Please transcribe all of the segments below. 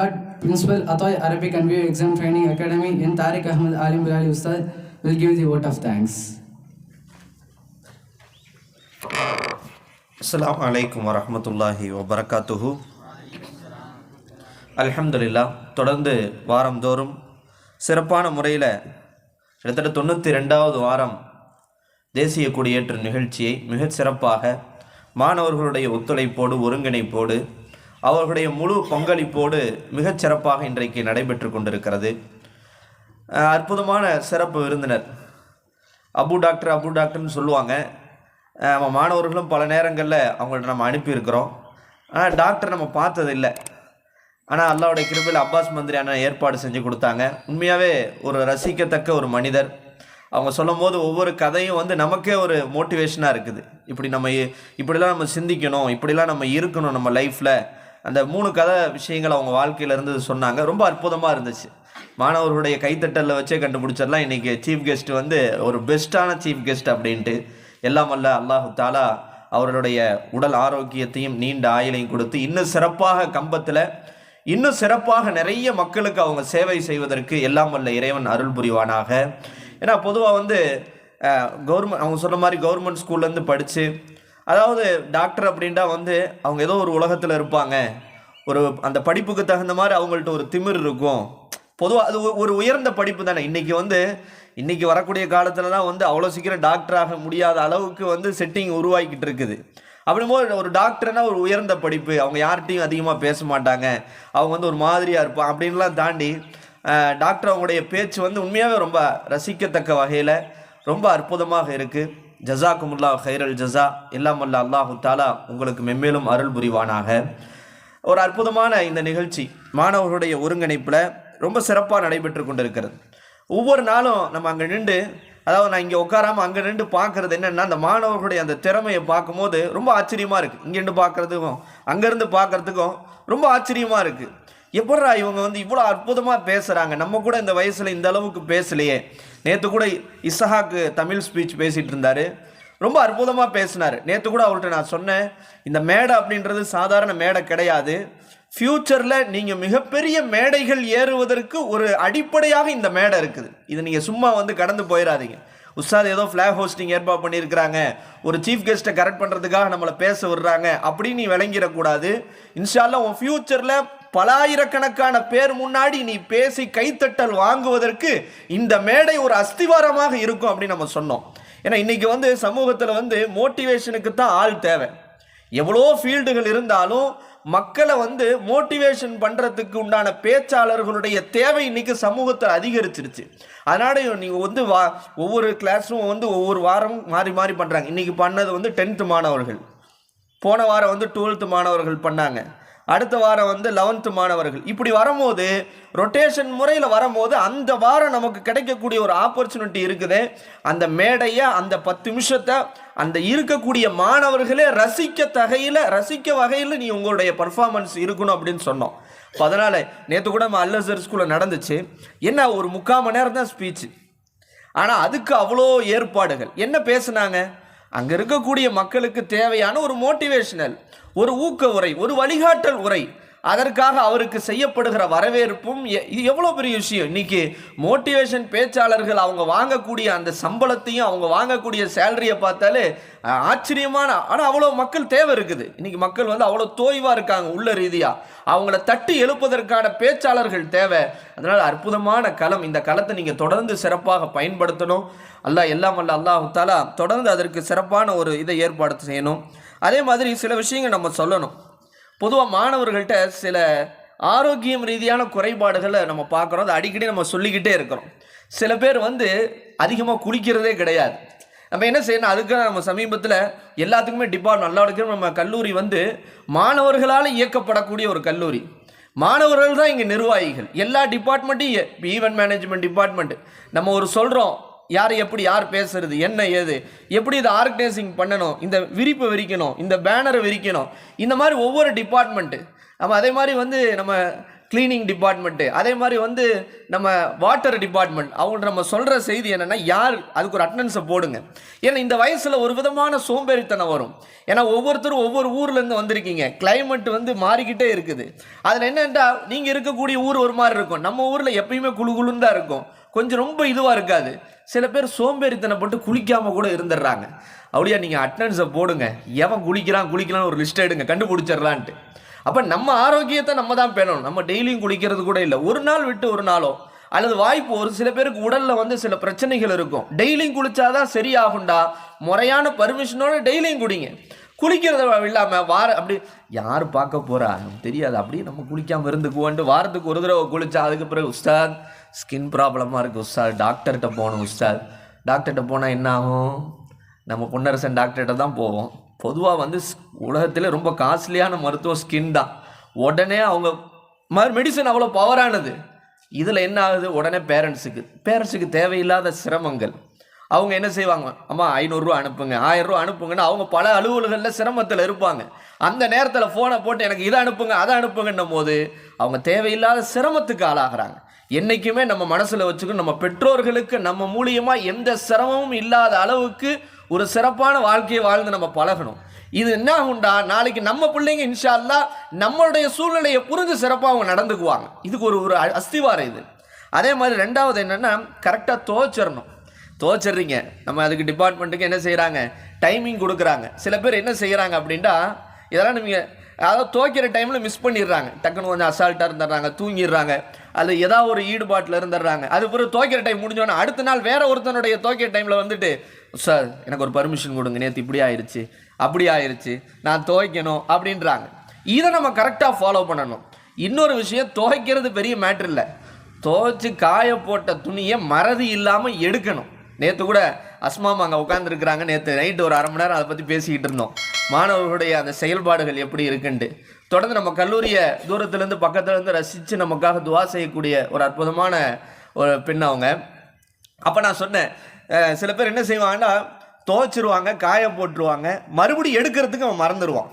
Next, our beloved Principal Atoy Arabic and VO Exam Training Academy in Tariq Ahmed Alim Bilali Ustad will give the vote of thanks. அஸ்ஸலாமு வபரகாத்துஹு அல்ஹம்துலில்லா தொடர்ந்து வாரந்தோறும் சிறப்பான முறையில் கிட்டத்தட்ட தொண்ணூற்றி ரெண்டாவது வாரம் தேசிய கொடியேற்ற நிகழ்ச்சியை மிக சிறப்பாக மாணவர்களுடைய ஒத்துழைப்போடு ஒருங்கிணைப்போடு அவர்களுடைய முழு பங்களிப்போடு மிகச்சிறப்பாக இன்றைக்கு நடைபெற்று கொண்டிருக்கிறது. அற்புதமான சிறப்பு விருந்தினர். அபு டாக்டர் அபு டாக்டர்னு சொல்லுவாங்க. நம்ம மாணவர்களும் பல நேரங்களில் அவங்கள்ட்ட நம்ம அனுப்பியிருக்கிறோம். ஆனால் டாக்டர் நம்ம பார்த்ததில்லை. ஆனால் அல்லாவுடைய கிருப்பில் அப்பாஸ் மந்திரியான ஏற்பாடு செஞ்சு கொடுத்தாங்க. உண்மையாகவே ஒரு ரசிக்கத்தக்க ஒரு மனிதர். அவங்க சொல்லும் போது ஒவ்வொரு கதையும் வந்து நமக்கே ஒரு மோட்டிவேஷனாக இருக்குது. இப்படி நம்ம இப்படிலாம் நம்ம சிந்திக்கணும் இப்படிலாம் நம்ம இருக்கணும் நம்ம லைஃப்பில் அந்த மூணு கதை விஷயங்கள் அவங்க வாழ்க்கையில இருந்து சொன்னாங்க. ரொம்ப அற்புதமாக இருந்துச்சு. மாணவர்களுடைய கைத்தட்டலில் வச்சே கண்டுபிடிச்சிடலாம். இன்றைக்கி சீஃப் கெஸ்ட் வந்து ஒரு பெஸ்ட்டான சீஃப் கெஸ்ட் அப்படின்ட்டு எல்லாம் வல்ல அல்லாஹு தாலா அவர்களுடைய உடல் ஆரோக்கியத்தையும் நீண்ட ஆயுளையும் கொடுத்து இன்னும் சிறப்பாக கம்பத்தில் இன்னும் சிறப்பாக நிறைய மக்களுக்கு அவங்க சேவை செய்வதற்கு எல்லாம் வல்ல இறைவன் அருள் புரிவானாக. ஏன்னா பொதுவாக வந்து கவர்மெண்ட் அவங்க சொன்ன மாதிரி கவர்மெண்ட் ஸ்கூல்லேருந்து படித்து அதாவது டாக்டர் அப்படின்ட்டா வந்து அவங்க ஏதோ ஒரு உலகத்தில் இருப்பாங்க. ஒரு அந்த படிப்புக்கு தகுந்த மாதிரி அவங்கள்ட்ட ஒரு திமிர் இருக்கும். பொதுவாக அது ஒரு உயர்ந்த படிப்பு தானே. இன்றைக்கி வந்து இன்றைக்கி வரக்கூடிய காலத்தில் தான் வந்து அவ்வளோ சீக்கிரம் டாக்டர் ஆக முடியாத அளவுக்கு வந்து செட்டிங் உருவாக்கிட்டு இருக்குது. அப்படிங்கும்போது ஒரு டாக்டர்னா ஒரு உயர்ந்த படிப்பு. அவங்க யார்கிட்டையும் அதிகமாக பேச மாட்டாங்க. அவங்க வந்து ஒரு மாதிரியாக இருப்பான் அப்படின்லாம் தாண்டி டாக்டர் அவங்களுடைய பேச்சு வந்து உண்மையாகவே ரொம்ப ரசிக்கத்தக்க வகையில் ரொம்ப அற்புதமாக இருக்குது ஜசாக்குமுல்லா ஹைரல் ஜஸா. எல்லாம் வல்ல அல்லாஹு தாலா உங்களுக்கு மென்மேலும் அருள் புரிவானாக. ஒரு அற்புதமான இந்த நிகழ்ச்சி மாணவர்களுடைய ஒருங்கிணைப்பில் ரொம்ப சிறப்பாக நடைபெற்று கொண்டிருக்கிறது. ஒவ்வொரு நாளும் நம்ம அங்கே நின்று அதாவது நான் இங்கே உட்காராமல் அங்கே நின்று பார்க்கறது என்னென்னா அந்த மாணவர்களுடைய அந்த திறமையை பார்க்கும்போது ரொம்ப ஆச்சரியமாக இருக்குது இங்கேருந்து பார்க்குறதுக்கும் அங்கேருந்து பார்க்குறதுக்கும் ரொம்ப ஆச்சரியமாக இருக்குது எப்படா இவங்க வந்து இவ்வளோ அற்புதமாக பேசுகிறாங்க நம்ம கூட இந்த வயசில் இந்த அளவுக்கு பேசலையே. நேற்று கூட இசஹாக்கு தமிழ் ஸ்பீச் பேசிகிட்டு இருந்தார். ரொம்ப அற்புதமாக பேசினார். நேற்று கூட அவர்கிட்ட நான் சொன்னேன் இந்த மேடை அப்படின்றது சாதாரண மேடை கிடையாது. ஃப்யூச்சரில் நீங்கள் மிகப்பெரிய மேடைகள் ஏறுவதற்கு ஒரு அடிப்படையாக இந்த மேடை இருக்குது. இது நீங்கள் சும்மா வந்து கடந்து போயிடாதீங்க. உஸ்தாத் ஏதோ ஃப்ளாக் ஹோஸ்டிங் ஏற்பாடு பண்ணியிருக்கிறாங்க. ஒரு சீஃப் கெஸ்ட்டை கரெக்ட் பண்ணுறதுக்காக நம்மளை பேச விடுறாங்க. அப்படின்னு நீ விளங்கிடக்கூடாது. இன்ஷால்லாம் உன் ஃப்யூச்சரில் பலாயிரக்கணக்கான பேர் முன்னாடி நீ பேசி கைத்தட்டல் வாங்குவதற்கு இந்த மேடை ஒரு அஸ்திவாரமாக இருக்கும் அப்படின்னு நம்ம சொன்னோம். ஏன்னா இன்றைக்கி வந்து சமூகத்தில் வந்து மோட்டிவேஷனுக்கு தான் ஆள் தேவை. எவ்வளோ ஃபீல்டுகள் இருந்தாலும் மக்களை வந்து மோட்டிவேஷன் பண்ணுறதுக்கு உண்டான பேச்சாளர்களுடைய தேவை இன்றைக்கி சமூகத்தில் அதிகரிச்சிருச்சு. அதனால் நீங்கள் வந்து வா ஒவ்வொரு கிளாஸும் வந்து ஒவ்வொரு வாரம் மாறி மாறி பண்ணுறாங்க இன்றைக்கி பண்ணது வந்து டென்த்து மாணவர்கள். போன வாரம் வந்து டுவெல்த்து மாணவர்கள் பண்ணாங்க. அடுத்த வாரம் வந்து லெவன்த்து மாணவர்கள். இப்படி வரும்போது ரொட்டேஷன் முறையில் வரும்போது அந்த வாரம் நமக்கு கிடைக்கக்கூடிய ஒரு ஆப்பர்ச்சுனிட்டி இருக்குது. அந்த மேடையை அந்த பத்து நிமிஷத்தை அந்த இருக்கக்கூடிய மாணவர்களே ரசிக்க தகையில் ரசிக்க வகையில் நீ உங்களுடைய பர்ஃபார்மன்ஸ் இருக்கணும் அப்படின்னு சொன்னோம். இப்போ அதனால் நேற்று கூட நம்ம அல்லசர் ஸ்கூலில் நடந்துச்சு. என்ன ஒரு முக்கால் மணி நேரம் தான் ஸ்பீச்சு ஆனால் அதுக்கு அவ்வளோ ஏற்பாடுகள். என்ன பேசுனாங்க? அங்கே இருக்கக்கூடிய மக்களுக்கு தேவையான ஒரு மோட்டிவேஷனல் ஒரு ஊக்க உரை ஒரு வழிகாட்டல் உரை. அதற்காக அவருக்கு செய்யப்படுகிற வரவேற்பும் எ- இது எவ்வளோ பெரிய விஷயம்? இன்னைக்கு மோட்டிவேஷன் பேச்சாளர்கள் அவங்க வாங்கக்கூடிய அந்த சம்பளத்தையும் அவங்க வாங்கக்கூடிய சேலரியை பார்த்தாலே ஆச்சரியமான ஆனால் அவ்வளோ மக்கள் தேவை இருக்குது. இன்னைக்கு மக்கள் வந்து அவ்வளோ தோய்வாக இருக்காங்க உள்ள ரீதியாக அவங்கள தட்டி எழுப்பதற்கான பேச்சாளர்கள் தேவை. அதனால் அற்புதமான களம். இந்த களத்தை நீங்கள் தொடர்ந்து சிறப்பாக பயன்படுத்தணும். அல்லா எல்லாம் அல்ல அல்லாஹாலா தொடர்ந்து அதற்கு சிறப்பான ஒரு இதை ஏற்பாடு செய்யணும். அதே மாதிரி சில விஷயங்கள் நம்ம சொல்லணும். பொதுவாக மாணவர்கள்ட்ட சில ஆரோக்கியம் ரீதியான குறைபாடுகளை நம்ம பார்க்குறோம். அதை அடிக்கடி நம்ம சொல்லிக்கிட்டே இருக்கிறோம். சில பேர் வந்து அதிகமாக குளிக்கிறதே கிடையாது. நம்ம என்ன செய்யணும்? அதுக்காக நம்ம சமீபத்தில் எல்லாத்துக்குமே டிபார்ட் நல்லா இருக்கிற நம்ம கல்லூரி வந்து மாணவர்களால் இயக்கப்படக்கூடிய ஒரு கல்லூரி. மாணவர்கள் தான் இங்கே நிர்வாகிகள். எல்லா டிபார்ட்மெண்ட்டும் ஈவென்ட் மேனேஜ்மெண்ட் டிபார்ட்மெண்ட் நம்ம ஒரு சொல்கிறோம் யார் எப்படி யார் பேசுறது என்ன ஏது எப்படி இதை ஆர்கனைசிங் பண்ணணும் இந்த விரிப்பை விரிக்கணும் இந்த பேனரை விரிக்கணும் இந்த மாதிரி ஒவ்வொரு டிபார்ட்மெண்ட்டு நம்ம அதே மாதிரி வந்து நம்ம க்ளீனிங் டிபார்ட்மெண்ட்டு அதே மாதிரி வந்து நம்ம வாட்டர் டிபார்ட்மெண்ட் அவங்க நம்ம சொல்கிற செய்தி என்னென்னா யார் அதுக்கு ஒரு அட்டண்டன்ஸை போடுங்க. ஏன்னா இந்த வயசில் ஒரு விதமான சோம்பேறித்தனம் வரும். ஏன்னா ஒவ்வொருத்தரும் ஒவ்வொரு ஊர்லேருந்து வந்திருக்கீங்க. கிளைமேட் வந்து மாறிக்கிட்டே இருக்குது. அதில் என்னென்னா நீங்கள் இருக்கக்கூடிய ஊர் ஒரு மாதிரி இருக்கும். நம்ம ஊரில் எப்பயுமே குளு குளுன்னு தான் இருக்கும். கொஞ்சம் ரொம்ப இதுவாக இருக்காது. சில பேர் சோம்பேறித்தனப்பட்டு குளிக்காமல் கூட இருந்துடுறாங்க. அப்படியா நீங்கள் அட்டண்டன்ஸை போடுங்க. எவன் குளிக்கிறான் குளிக்கலாம்னு ஒரு லிஸ்ட் எடுங்க கண்டுபிடிச்சிடலான்ட்டு. அப்போ நம்ம ஆரோக்கியத்தை நம்ம தான் பேணணும். நம்ம டெய்லியும் குளிக்கிறது கூட இல்லை. ஒரு நாள் விட்டு ஒரு நாளோ அல்லது வாய்ப்பு ஒரு சில பேருக்கு உடலில் வந்து சில பிரச்சனைகள் இருக்கும். டெய்லியும் குளிச்சாதான் சரியாகுண்டா முறையான பர்மிஷனோட டெய்லியும் குடிங்க. குளிக்கிறத இல்லாமல் வார அப்படி யார் பார்க்க போகிறா தெரியாது. அப்படியே நம்ம குளிக்காமல் இருந்துக்குவோன்ட்டு வாரத்துக்கு ஒரு தடவை குளிச்சா அதுக்கு பிறகு உஸ்தாத் ஸ்கின் ப்ராப்ளமாக இருக்குது உஸ்தாத். டாக்டர்கிட்ட போகணும் உஸ்தாத். டாக்டர்கிட்ட போனால் என்ன ஆகும்? நம்ம பொன்னரசன் டாக்டர்கிட்ட தான் போவோம். பொதுவாக வந்து உலகத்தில் ரொம்ப காஸ்ட்லியான மருத்துவம் ஸ்கின் தான். உடனே அவங்க மெடிசன் அவ்வளோ பவரானது இதில் என்ன ஆகுது? உடனே பேரண்ட்ஸுக்கு பேரண்ட்ஸுக்கு தேவையில்லாத சிரமங்கள். அவங்க என்ன செய்வாங்க? அம்மா ஐநூறுரூவா அனுப்புங்க. ஆயிரம் ரூபா அனுப்புங்கன்னு அவங்க பல அலுவல்களில் சிரமத்தில் இருப்பாங்க. அந்த நேரத்தில் ஃபோனை போட்டு எனக்கு இதை அனுப்புங்க அதை அனுப்புங்கன்னும் போது அவங்க தேவையில்லாத சிரமத்துக்கு ஆளாகிறாங்க. என்றைக்குமே நம்ம மனசில் வச்சுக்கணும். நம்ம பெற்றோர்களுக்கு நம்ம மூலியமாக எந்த சிரமமும் இல்லாத அளவுக்கு ஒரு சிறப்பான வாழ்க்கையை வாழ்ந்து நம்ம பழகணும். இது என்ன உண்டா நாளைக்கு நம்ம பிள்ளைங்க இன்ஷா நம்மளுடைய சூழ்நிலையை புரிஞ்சு சிறப்பாக அவங்க நடந்துக்குவாங்க. இதுக்கு ஒரு ஒரு அ- அஸ்திவாரம் இது. அதே மாதிரி ரெண்டாவது என்னென்னா கரெக்டாக துவச்சிடணும் துவச்சிடுறீங்க. நம்ம அதுக்கு டிபார்ட்மெண்ட்டுக்கு என்ன செய்கிறாங்க டைமிங் கொடுக்குறாங்க. சில பேர் என்ன செய்கிறாங்க அப்படின்ட்டா இதெல்லாம் நீங்கள் அதாவது துவைக்கிற டைமில் மிஸ் பண்ணிடுறாங்க. டக்குன்னு கொஞ்சம் அசால்ட்டாக இருந்துடுறாங்க தூங்கிடுறாங்க. அதில் ஏதாவது ஒரு ஈடுபாட்டில் இருந்துடுறாங்க. அது பிறகு துவைக்கிற டைம் முடிஞ்சோன்னா அடுத்த நாள் வேற ஒருத்தனுடைய துவைக்கிற டைமில் வந்துட்டு சார் எனக்கு ஒரு பர்மிஷன் கொடுங்க நேற்று இப்படி ஆயிடுச்சு அப்படி ஆயிடுச்சு நான் துவைக்கணும் அப்படின்றாங்க. இதை நம்ம கரெக்டாக ஃபாலோ பண்ணணும். இன்னொரு விஷயம் துவைக்கிறது பெரிய மேட்ரு இல்லை. துவைச்சி காய போட்ட துணியை மறதி இல்லாமல் எடுக்கணும். நேற்று கூட அஸ்மாமா அங்கே உட்காந்துருக்குறாங்க நேற்று நைட்டு ஒரு அரை மணி நேரம் அதை பற்றி பேசிக்கிட்டு இருந்தோம். மாணவர்களுடைய அந்த செயல்பாடுகள் எப்படி இருக்குன்ட்டு. தொடர்ந்து நம்ம கல்லூரியை தூரத்துலேருந்து பக்கத்துலேருந்து ரசித்து நமக்காக துவா செய்யக்கூடிய ஒரு அற்புதமான ஒரு பெண் அவங்க. அப்போ நான் சொன்னேன் சில பேர் என்ன செய்வாங்கன்னா துவைச்சிருவாங்க காய போட்டுருவாங்க மறுபடியும் எடுக்கிறதுக்கு அவன் மறந்துடுவான்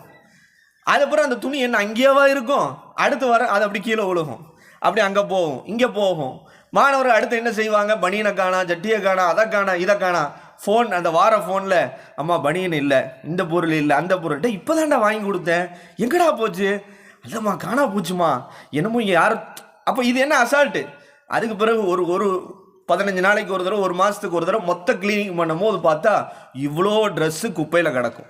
அதுக்கப்புறம் அந்த துணி என்ன அங்கேயேவா இருக்கும்? அடுத்து வர அது அப்படி கீழே விழுகும். அப்படி அங்கே போகும் இங்கே போகும். மாணவர்கள் அடுத்து என்ன செய்வாங்க? பனியனை காணா ஜட்டியை காணா அதை காணா இதை காணா. ஃபோன் அந்த வார ஃபோனில் அம்மா பனியன் இல்லை இந்த பொருள் இல்லை அந்த பொருள். இப்போ தான்டா வாங்கி கொடுத்தேன். எங்கடா போச்சு? அதம்மா காணா போச்சுமா. என்னமோ யார் அப்போ இது என்ன அசால்ட்டு அதுக்கு பிறகு ஒரு ஒரு பதினஞ்சு நாளைக்கு ஒரு தடவை ஒரு மாதத்துக்கு ஒரு தடவை மொத்த க்ளீனிங் பண்ணும் போது பார்த்தா இவ்வளோ ட்ரெஸ்ஸு குப்பையில் கிடக்கும்.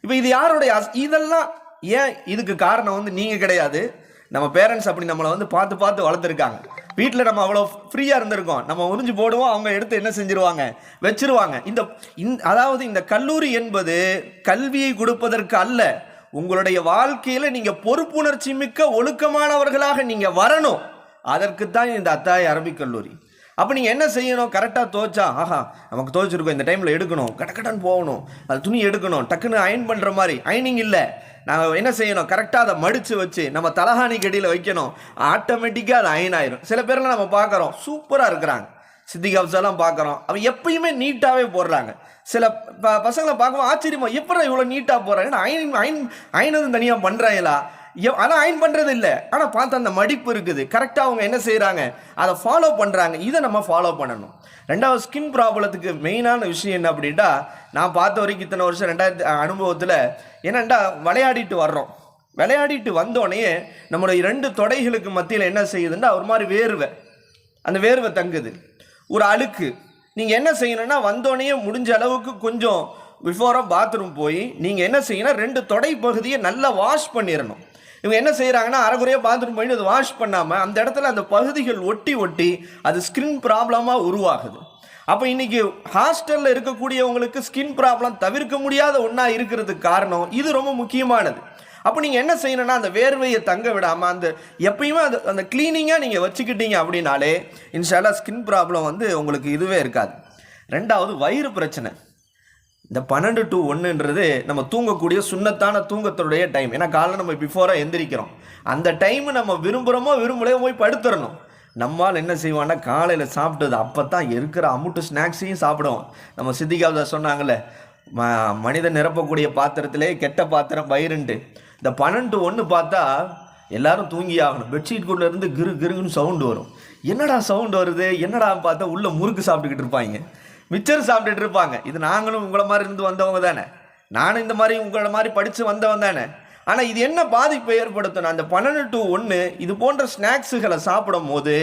இப்போ இது யாருடைய அஸ்- இதெல்லாம் ஏன் இதுக்கு காரணம் வந்து நீங்கள் கிடையாது. நம்ம பேரண்ட்ஸ் அப்படி நம்மளை வந்து பார்த்து பார்த்து வளர்த்துருக்காங்க. வீட்டில் நம்ம அவ்வளோ ஃப்ரீயாக இருந்திருக்கோம். நம்ம உறிஞ்சு போடுவோம் அவங்க எடுத்து என்ன செஞ்சுருவாங்க? வச்சிருவாங்க. இந்த இந்த அதாவது இந்த கல்லூரி என்பது கல்வியை கொடுப்பதற்கு அல்ல. உங்களுடைய வாழ்க்கையில் நீங்கள் பொறுப்புணர்ச்சி மிக்க ஒழுக்கமானவர்களாக நீங்கள் வரணும். அதற்கு தான் இந்த அத்தாய் அரபிக் கல்லூரி. அப்போ நீங்கள் என்ன செய்யணும்? கரெக்டாக துவைச்சா ஆஹா நமக்கு துவைச்சிருக்கோம் இந்த டைமில் எடுக்கணும். கடக்கடன் போகணும். அது துணி எடுக்கணும். டக்குன்னு அயன் பண்ணுற மாதிரி. அயனிங் இல்லை. நாங்கள் என்ன செய்யணும்? கரெக்டாக அதை மடித்து வச்சு நம்ம தலகாணி கடியில் வைக்கணும். ஆட்டோமேட்டிக்காக அது அயன் ஆயிரும். சில பேர்லாம் நம்ம பார்க்குறோம். சூப்பராக இருக்கிறாங்க. சித்திக் அப்சாலாம் பார்க்குறோம். அவன் எப்பயுமே நீட்டாகவே போடுறாங்க. சில ப பசங்களை பார்க்கவும் ஆச்சரியமா எப்படி இவ்வளோ நீட்டாக போடுறாங்க? அயன் அயன் அயனதும் தனியாக பண்ணுறாங்களா ஆனால் அயன் பண்ணுறது இல்லை. ஆனால் பார்த்து அந்த மடிப்பு இருக்குது. கரெக்டாக அவங்க என்ன செய்கிறாங்க அதை ஃபாலோ பண்ணுறாங்க இதை நம்ம ஃபாலோ பண்ணணும். ரெண்டாவது ஸ்கின் ப்ராப்ளத்துக்கு மெயினான விஷயம் என்ன அப்படின்ட்டா நான் பார்த்த வரைக்கும் இத்தனை வருஷம் ரெண்டாயிரத்தி அனுபவத்தில் என்னண்டா விளையாடிட்டு வர்றோம். விளையாடிட்டு வந்தோடனே நம்மளுடைய ரெண்டு தொடைகளுக்கு மத்தியில் என்ன செய்யுதுன்னா ஒரு மாதிரி வேர்வை. அந்த வேர்வை தங்குது. ஒரு அழுக்கு. நீங்கள் என்ன செய்யணும்னா வந்தோடனே முடிஞ்ச அளவுக்கு கொஞ்சம் பிஃபோராக பாத்ரூம் போய் நீங்கள் என்ன செய்யணும் ரெண்டு தொடை பகுதியை நல்லா வாஷ் பண்ணிடணும். இவங்க என்ன செய்கிறாங்கன்னா அரைக்குறையாக பாத்ரூம் போயிட்டு அது வாஷ் பண்ணாமல் அந்த இடத்துல அந்த பகுதிகள் ஒட்டி ஒட்டி அது ஸ்கின் ப்ராப்ளமாக உருவாகுது. அப்போ இன்னைக்கு ஹாஸ்டலில் இருக்கக்கூடியவங்களுக்கு ஸ்கின் ப்ராப்ளம் தவிர்க்க முடியாத ஒன்றா இருக்கிறதுக்கு காரணம் இது ரொம்ப முக்கியமானது. அப்போ நீங்கள் என்ன செய்யணும்னா அந்த வேர்வையை தங்க விடாமல் அந்த எப்பயுமே அது அந்த க்ளீனிங்காக நீங்கள் வச்சுக்கிட்டீங்க அப்படின்னாலே இன்ஷால்லா ஸ்கின் ப்ராப்ளம் வந்து உங்களுக்கு இதுவே இருக்காது. ரெண்டாவது வயிறு பிரச்சனை. இந்த பன்னெண்டு டு ஒன்றுன்றது நம்ம தூங்கக்கூடிய சுண்ணத்தான தூங்கத்துடைய டைம் ஏன்னா காலைல நம்ம பிஃபோராக எந்திரிக்கிறோம். அந்த டைம் நம்ம விரும்புகிறோமோ விரும்பலையோ போய் படுத்துடணும் நம்மால் என்ன செய்வான்னா காலையில் சாப்பிட்டது அப்போ தான் இருக்கிற அமுட்டு ஸ்நாக்ஸையும் சாப்பிடுவோம். நம்ம சித்திகாவதா சொன்னாங்கள்ல ம மனிதன் நிரப்பக்கூடிய பாத்திரத்திலே கெட்ட பாத்திரம் வயிறுண்டு. இந்த பன்னெண்டு ஒன்று பார்த்தா எல்லாரும் தூங்கி ஆகணும். பெட்ஷீட்குள்ளே இருந்து கிரு கிருன்னு சவுண்டு வரும். என்னடா சவுண்டு வருது? என்னடா பார்த்தா உள்ளே முறுக்கு சாப்பிட்டுக்கிட்டு இருப்பாங்க. மிச்சர் சாப்பிட்டுட்டு இருப்பாங்க. இது நாங்களும் உங்களை மாதிரி இருந்து வந்தவங்க தானே. நானும் இந்த மாதிரி உங்களை மாதிரி படித்து வந்தவன் தானே. ஆனால் இது என்ன பாதிப்பை ஏற்படுத்தணும் அந்த பன்னெண்டு டு ஒன்று இது போன்ற ஸ்நாக்ஸுகளை சாப்பிடும் போது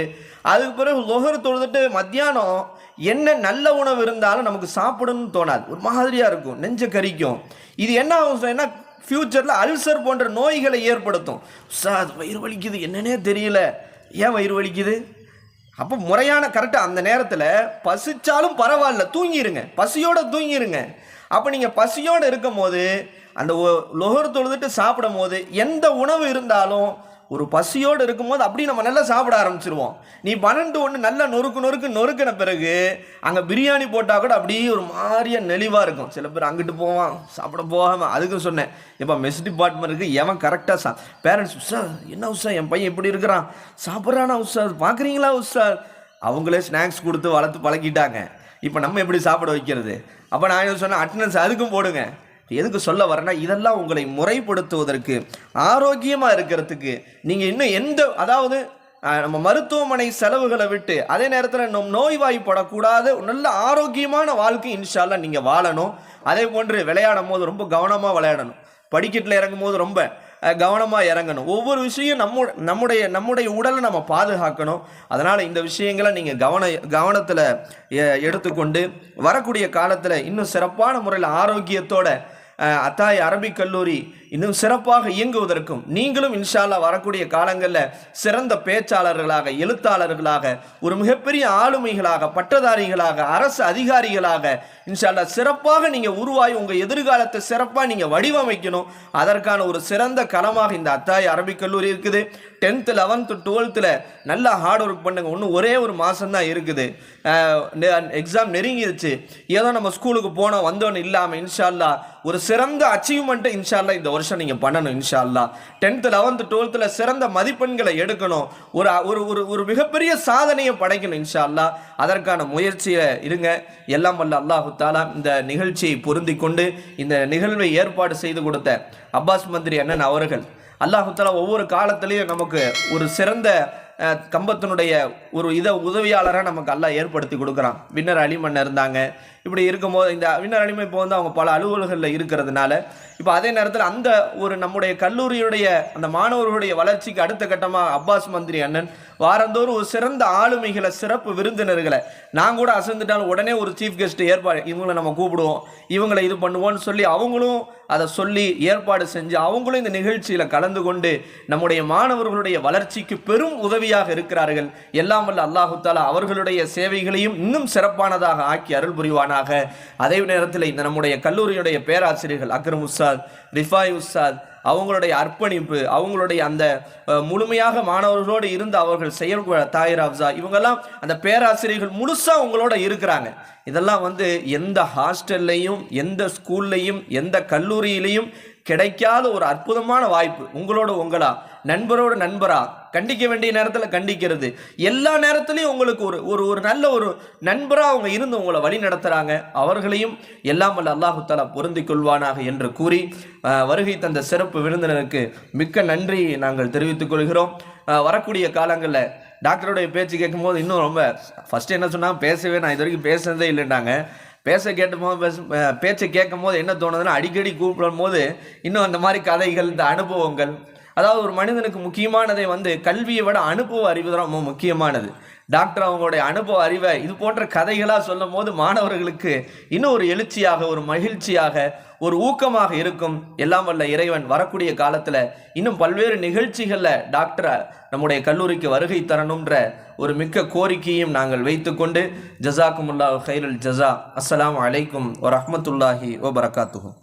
அதுக்கு பிறகு லொகர் தொழுதுட்டு மத்தியானம் என்ன நல்ல உணவு இருந்தாலும் நமக்கு சாப்பிடணும்னு தோணாது. ஒரு மாதிரியாக இருக்கும். நெஞ்ச கறிக்கும் இது என்ன ஆகும் என்ன ஃப்யூச்சரில் அல்சர் போன்ற நோய்களை ஏற்படுத்தும். சார் வயிறு வலிக்குது என்னன்னே தெரியல. ஏன் வயிறு வலிக்குது? அப்போ முறையான கரெக்டாக அந்த நேரத்தில் பசிச்சாலும் பரவாயில்ல தூங்கிடுங்க பசியோட தூங்கிடுங்க அப்போ நீங்கள் பசியோடு இருக்கும் போது அந்த லொகர் தொழுதுட்டு சாப்பிடும் போது எந்த உணவு இருந்தாலும் ஒரு பசியோடு இருக்கும்போது அப்படி நம்ம நல்லா சாப்பிட ஆரம்பிச்சிருவோம். நீ பன்னெண்டு ஒன்று நல்லா நொறுக்கு நொறுக்கு நொறுக்கின பிறகு அங்கே பிரியாணி போட்டால் கூட அப்படியே ஒரு மாதிரியாக நெளிவாக இருக்கும். சில பேர் அங்கிட்டு போவான் சாப்பிட போகாமல் அதுக்கு சொன்னேன். இப்போ மெஸ் டிபார்ட்மெண்ட்டுக்கு எவன் கரெக்டாக சா பேரண்ட்ஸ் உஷா என்ன உஷா என் பையன் இப்படி இருக்கிறான். சாப்பிட்றானா உஷா பார்க்குறீங்களா உஷா? அவங்களே ஸ்நாக்ஸ் கொடுத்து வளர்த்து பழக்கிட்டாங்க இப்போ நம்ம எப்படி சாப்பிட வைக்கிறது? அப்போ நான் என்ன சொன்னேன் அட்டண்டன்ஸ் அதுக்கும் போடுங்க. எதுக்கு சொல்ல வரேன்னா இதெல்லாம் உங்களை முறைப்படுத்துவதற்கு ஆரோக்கியமாக இருக்கிறதுக்கு. நீங்கள் இன்னும் எந்த அதாவது நம்ம மருத்துவமனை செலவுகளை விட்டு அதே நேரத்தில் நம் நோய்வாய்ப்படக்கூடாது நல்ல ஆரோக்கியமான வாழ்க்கை இன்ஷால்லாம் நீங்கள் வாழணும். அதே போன்று விளையாடும் போது ரொம்ப கவனமாக விளையாடணும். படிக்கட்டில் இறங்கும் போது ரொம்ப கவனமாக இறங்கணும். ஒவ்வொரு விஷயம் நம்ம நம்முடைய நம்முடைய உடலை நம்ம பாதுகாக்கணும். அதனால் இந்த விஷயங்களை நீங்கள் கவன கவனத்தில் எடுத்துக்கொண்டு வரக்கூடிய காலத்தில் இன்னும் சிறப்பான முறையில் ஆரோக்கியத்தோட அத்தாய் அரபிக் கல்லூரி இன்னும் சிறப்பாக இயங்குவதற்கும் நீங்களும் இன்ஷால்லா வரக்கூடிய காலங்களில் சிறந்த பேச்சாளர்களாக எழுத்தாளர்களாக ஒரு மிகப்பெரிய ஆளுமைகளாக பட்டதாரிகளாக அரசு அதிகாரிகளாக இன்ஷால்லா சிறப்பாக நீங்கள் உருவாகி உங்கள் எதிர்காலத்தை சிறப்பாக நீங்கள் வடிவமைக்கணும். அதற்கான ஒரு சிறந்த களமாக இந்த அத்தாய் அரபிக் கல்லூரி இருக்குது. டென்த்து லெவன்த்து டுவெல்த்தில் நல்லா ஹார்ட் ஒர்க் பண்ணுங்கள் இன்னும் ஒரே ஒரு மாதம்தான் இருக்குது. எக்ஸாம் நெருங்கிடுச்சு ஏதோ நம்ம ஸ்கூலுக்கு போனோம் வந்தோன்னு இல்லாமல் இன்ஷால்லா ஒரு சிறந்த அச்சீவ்மெண்ட்டை இன்ஷால்லா இந்த வருஷம் நீங்கள் பண்ணணும் இன்ஷால்லா டென்த்து லெவன்த்து டுவெல்த்தில் சிறந்த மதிப்பெண்களை எடுக்கணும். ஒரு ஒரு ஒரு ஒரு மிகப்பெரிய சாதனையை படைக்கணும் இன்ஷால்லா அதற்கான முயற்சியில் இருங்க. எல்லாம் வல்ல அல்லாஹு தாலா இந்த நிகழ்ச்சியை பொருந்தி கொண்டு இந்த நிகழ்வை ஏற்பாடு செய்து கொடுத்த அப்பாஸ் மந்திரி அண்ணன் அவர்கள். அல்லாஹு தாலா ஒவ்வொரு காலத்திலையும் நமக்கு ஒரு சிறந்த கம்பத்தினுடைய ஒரு இதை உதவியாளராக நமக்கு அல்லாஹ் ஏற்படுத்தி கொடுக்குறான். வின்னர் அலிமன் இருந்தாங்க. இப்படி இருக்கும்போது இந்த வின்னர் இப்போ வந்து அவங்க பல அலுவலகங்களில் இருக்கிறதுனால இப்போ அதே நேரத்தில் அந்த ஒரு நம்முடைய கல்லூரியுடைய அந்த மாணவர்களுடைய வளர்ச்சிக்கு அடுத்த கட்டமாக அப்பாஸ் மந்திரி அண்ணன் வாரந்தோறும் ஒரு சிறந்த ஆளுமைகளை சிறப்பு விருந்தினர்களை நான் கூட அசந்துட்டாலும் உடனே ஒரு சீஃப் கெஸ்ட் ஏற்பாடு இவங்களை நம்ம கூப்பிடுவோம் இவங்களை இது பண்ணுவோம்னு சொல்லி அவங்களும் அதை சொல்லி ஏற்பாடு செஞ்சு அவங்களும் இந்த நிகழ்ச்சியில் கலந்து கொண்டு நம்முடைய மாணவர்களுடைய வளர்ச்சிக்கு பெரும் உதவியாக இருக்கிறார்கள். எல்லாம் வல்ல அல்லாஹு தாலா அவர்களுடைய சேவைகளையும் இன்னும் சிறப்பானதாக ஆக்கி அருள் புரிவானாக அதே நேரத்தில் இந்த நம்முடைய கல்லூரியுடைய பேராசிரியர்கள் அக்ரம் உஸ்தாத் ரிஃபாய் உஸ்தாத் அவங்களுடைய அர்ப்பணிப்பு அவங்களுடைய அந்த முழுமையாக மாணவர்களோடு இருந்து அவர்கள் செயல்பட தாயிர் அப்சா இவங்கெல்லாம் அந்த பேராசிரியர்கள் முழுசா உங்களோட இருக்கிறாங்க. இதெல்லாம் வந்து எந்த ஹாஸ்டல்லையும் எந்த ஸ்கூல்லையும் எந்த கல்லூரியிலையும் கிடைக்காத ஒரு அற்புதமான வாய்ப்பு. உங்களோட உங்களா நண்பரோட நண்பரா கண்டிக்க வேண்டிய நேரத்தில் கண்டிக்கிறது. எல்லா நேரத்துலையும் உங்களுக்கு ஒரு ஒரு ஒரு நல்ல ஒரு நண்பராக அவங்க இருந்து உங்களை வழி நடத்துகிறாங்க அவர்களையும் எல்லாம் வல்ல அல்லாஹு தாலா பொருந்திக் கொள்வானாக என்று கூறி வருகை தந்த சிறப்பு விருந்தினருக்கு மிக்க நன்றி நாங்கள் தெரிவித்துக் கொள்கிறோம். வரக்கூடிய காலங்களில் டாக்டருடைய பேச்சு கேட்கும்போது இன்னும் ரொம்ப ஃபஸ்ட்டு என்ன சொன்னால் பேசவே நான் இது வரைக்கும் பேசுனதே இல்லைன்னாங்க. பேச கேட்டும் போது பேச பேச்சை கேட்கும் போது என்ன தோணுதுன்னா அடிக்கடி கூப்பிடும் போது இன்னும் அந்த மாதிரி கதைகள் இந்த அனுபவங்கள் அதாவது ஒரு மனிதனுக்கு முக்கியமானதை வந்து கல்வியை விட அனுபவ அறிவு தான் ரொம்ப முக்கியமானது. டாக்டர் அவங்களுடைய அனுபவ அறிவை இது போன்ற கதைகளாக சொல்லும் போது மாணவர்களுக்கு இன்னும் ஒரு எழுச்சியாக ஒரு மகிழ்ச்சியாக ஒரு ஊக்கமாக இருக்கும். எல்லாம் வல்ல இறைவன் வரக்கூடிய காலத்தில் இன்னும் பல்வேறு நிகழ்ச்சிகளில் டாக்டரை நம்முடைய கல்லூரிக்கு வருகை தரணுன்ற ஒரு மிக்க கோரிக்கையும் நாங்கள் வைத்துக்கொண்டு ஜசாக்குமுல்லா ஹைருல் ஜஸா. அஸ்லாம் அலைக்கும் வரமத்துல்லாஹி ஓ பரகாத்துகும்